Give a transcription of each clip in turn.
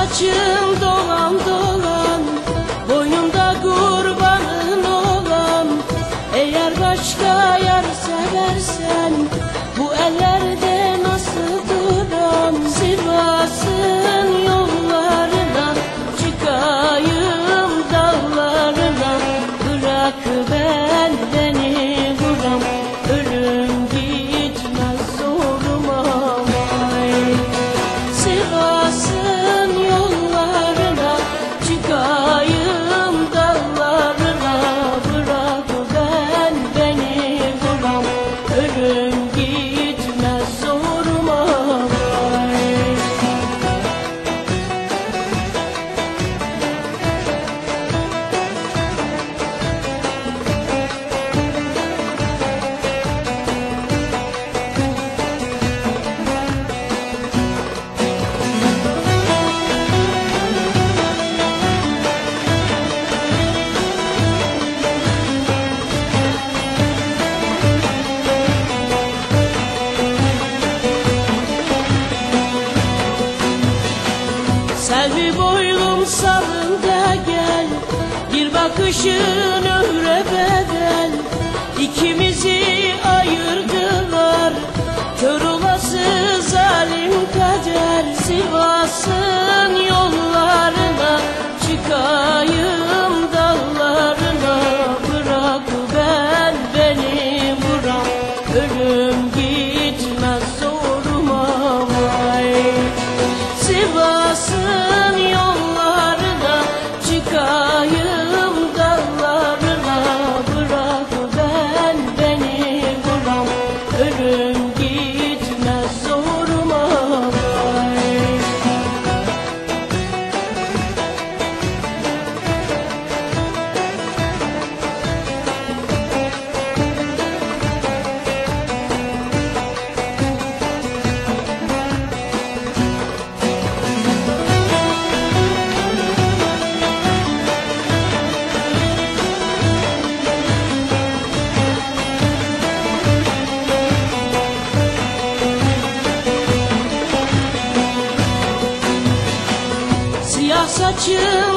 saçım dolan dolan Boynumda kurbanın olan. Eğer başka yar seversen Bu eller Selvi boylum sarında gel Bir bakışın ömre bedel. İkimizi ayırdılar kalmasın yollarına Çıkayım dallarına Bırak ben beni buram ölüm you.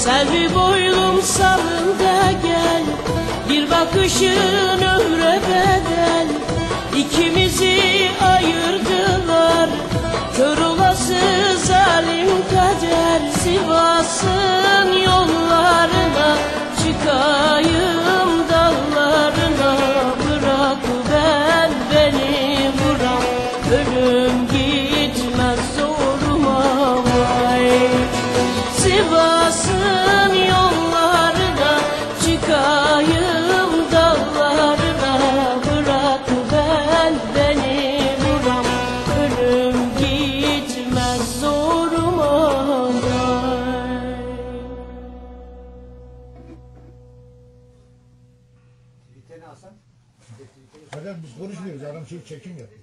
Servi boylum sarıl da gel. Bir bakışın ömre konuşmuyoruz. Adam şey çekim yapıyor.